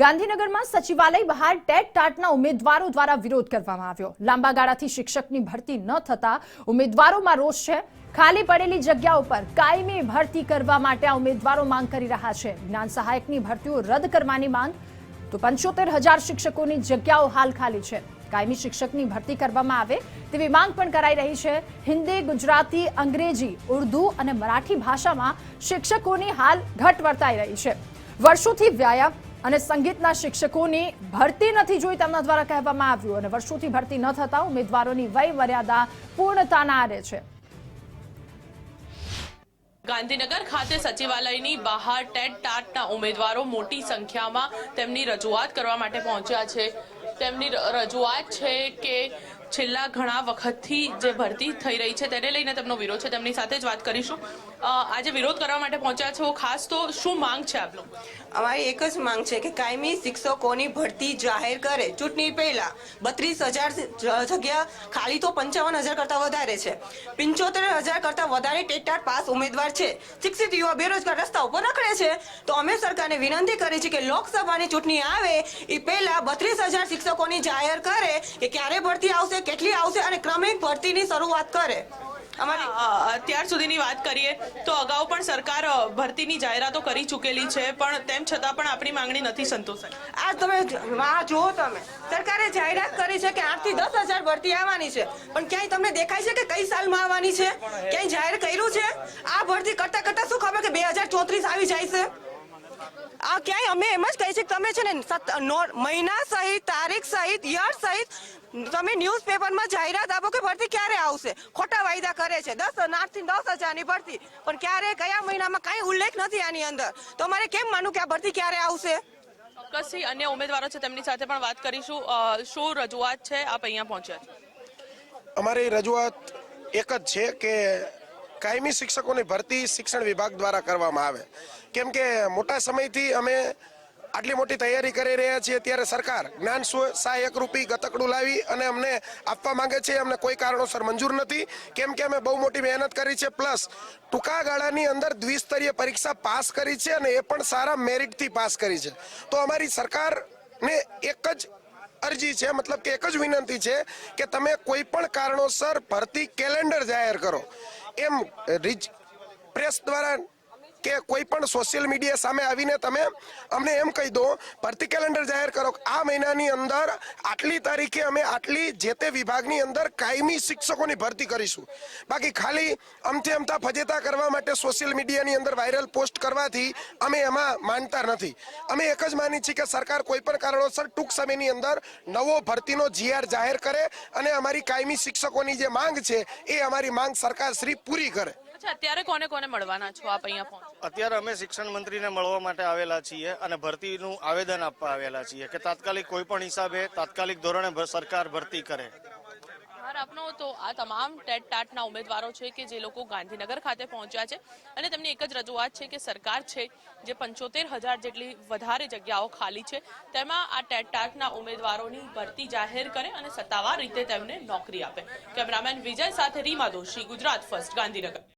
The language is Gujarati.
ગાંધીનગરમાં સચિવાલય બહાર ટેટ ટાટના ઉમેદવારો દ્વારા વિરોધ કરવામાં આવ્યો. લાંબા ગાળાથી શિક્ષકની ભરતી ન થતા ઉમેદવારોમાં રોષ છે. ખાલી પડેલી જગ્યાઓ પર કાયમી ભરતી કરવા માટે આ ઉમેદવારો માંગ કરી રહ્યા છે. જ્ઞાન સહાયકની ભરતીઓ રદ કરવાની માંગ. તો પંચોતેર હજાર શિક્ષકોની જગ્યાઓ હાલ ખાલી છે. કાયમી શિક્ષકની ભરતી કરવામાં આવે તેવી માંગ પણ કરાઈ રહી છે. હિન્દી, ગુજરાતી, અંગ્રેજી, ઉર્દુ અને મરાઠી ભાષામાં શિક્ષકોની હાલ ઘટ વર્તાઈ રહી છે. વર્ષોથી વ્યાયામ અને સંગીતના શિક્ષકોની ભરતી નથી જોઈ તેમના દ્વારા કહેવામાં આવ્યું અને વર્ષોથી ભરતી ન થતા ઉમેદવારોની વય મર્યાદા પૂર્ણતાના આરે છે. ગાંધીનગર ખાતે સચિવાલયની બહાર ટેટ ટાટના ઉમેદવારો મોટી સંખ્યામાં તેમની રજૂઆત કરવા માટે પહોંચ્યા છે. તેમની રજૂઆત છે કે છેલ્લા ઘણા વખતથી જે ભરતી થઈ રહી છે તેને લઈને તેમનો વિરોધ છે. તેમની સાથે જ વાત કરીશું. આજે વિરોધ કરવા માટે પહોંચ્યા છો. ખાસ તો શું માંગ છે આપનો અમારી એક જ માંગ છે કે કાયમી શિક્ષકોની ભરતી જાહેર કરે. ચૂંટણી પહેલા બત્રીસ હજાર જગ્યા ખાલી તો પંચાવન હજાર કરતા વધારે છે. પંચોતેર હજાર કરતા વધારે ટેટાર પાસ ઉમેદવાર છે. શિક્ષિત યુવા બેરોજગાર રસ્તા ઉપર રખડે છે. તો અમે સરકારને વિનંતી કરી છે કે લોકસભાની ચૂંટણી આવે એ પહેલા બત્રીસ હજાર શિક્ષકોની જાહેર કરે કે ક્યારે ભરતી આવશે કેટલી આવશે અને ક્રમિક ભરતીની શરૂઆત કરે? અમારી અત્યાર સુધીની વાત કરીએ તો અગાઉ પણ સરકાર ભરતીની જાહેરાતો કરી ચૂકેલી છે પણ તેમ છતાં પણ આપણી માંગણી નથી સંતોષાઈ. આ તમે વાહ જુઓ તમે. સરકારે જાહેરાત કરી છે કે આઠથી દસ હજાર ભરતી આવવાની છે. પણ ક્યાંય તમને દેખાય છે કે કઈ સાલમાં આવવાની છે? ક્યાંય જાહેર કર્યું છે? આ ભરતી કરતા કરતા શું ખબર કે બે હજાર ચોત્રીસ આવી જાય છે? આ ક્યાંય અમે એમ જ કહી છે તમે છે ને સત- નો- મહિના સહિત તારીખ સહિત યર સહિત તમે ન્યૂઝપેપરમાં જાહેરાત આપો કે ભરતી ક્યારે આવશે? ખોટા વાયદા કરે છે. દસ આઠથી દસ હજારની ભરતી. પણ ક્યારે કયા મહિનામાં કાંઈ ઉલ્લેખ નથી આની અંદર. તો અમારે કેમ માનું કે આ ભરતી ક્યારે આવશે? ચોક્કસથી અન્ય ઉમેદવારો છે તેમની સાથે પણ વાત કરીશું. શું રજૂઆત છે? આપ અહીંયા પહોંચ્યા અમારી રજૂઆત એક જ છે કે કાયમી શિક્ષકોની ભરતી શિક્ષણ વિભાગ દ્વારા કરવામાં આવે. કેમ કે મોટા સમયથી અમે આટલી મોટી તૈયારી કરી રહ્યા છીએ, ત્યારે સરકાર જ્ઞાન સહાયક રૂપી ગતકડું લાવી અને અમને આપવા માંગે છે, અમને કોઈ કારણોસર મંજૂર નથી. કેમ કે અમે બહુ મોટી મહેનત કરી છે, પ્લસ ટૂંકા ગાળાની અંદર દ્વિસ્તરીય પરીક્ષા પાસ કરી છે અને એ પણ સારા મેરિટથી પાસ કરી છે. તો અમારી સરકારને એક જ અરજી છે, મતલબ કે એક જ વિનંતી છે કે તમે કોઈ પણ કારણોસર ભરતી કેલેન્ડર જાહેર કરો. એમ રીચ પ્રેસ દ્વારા કે કોઈ પણ સોશિયલ મીડિયા સામે આવીને તમે અમને એમ કહી દો, ભરતી કેલેન્ડર જાહેર કરો આ મહિનાની અંદર આટલી તારીખે અમે આટલી જે તે વિભાગની અંદર કાયમી શિક્ષકોની ભરતી કરીશું. બાકી ખાલી અમથી અમથા ફજેતા કરવા માટે સોશિયલ મીડિયાની અંદર વાયરલ પોસ્ટ કરવાથી અમે એમાં માનતા નથી. અમે એક જ માની છીએ કે સરકાર કોઈ પણ કારણોસર ટૂંક સમયની અંદર નવો ભરતીનો જીઆર જાહેર કરે અને અમારી કાયમી શિક્ષકોની જે માંગ છે એ અમારી માંગ સરકાર શ્રી પૂરી કરે. અત્યારે કોને કોને મળવાના છો આપ અહીંયા અત્યારે અમે શિક્ષણ મંત્રીને મળવા માટે આવેલા છીએ અને ભરતીનું આવેદન આપવા આવેલા છીએ કે તાત્કાલિક કોઈ પણ હિસાબે તાત્કાલિક ધોરણે સરકાર ભરતી કરે. આપનો આ તમામ ટેટ ઉમેદવારો છે કે જે લોકો ગાંધીનગર ખાતે પહોંચ્યા છે અને તેમની એક જ રજૂઆત છે કે સરકાર છે જે પંચોતેર હજાર જેટલી વધારે જગ્યાઓ ખાલી છે, તેમાં આ ટેટ ટાટના ઉમેદવારોની ભરતી જાહેર કરે અને સત્તાવાર રીતે તેમને નોકરી આપે. કેમેરામેન વિજય સાથે રીમા દોશી, ગુજરાત ફર્સ્ટ, ગાંધીનગર.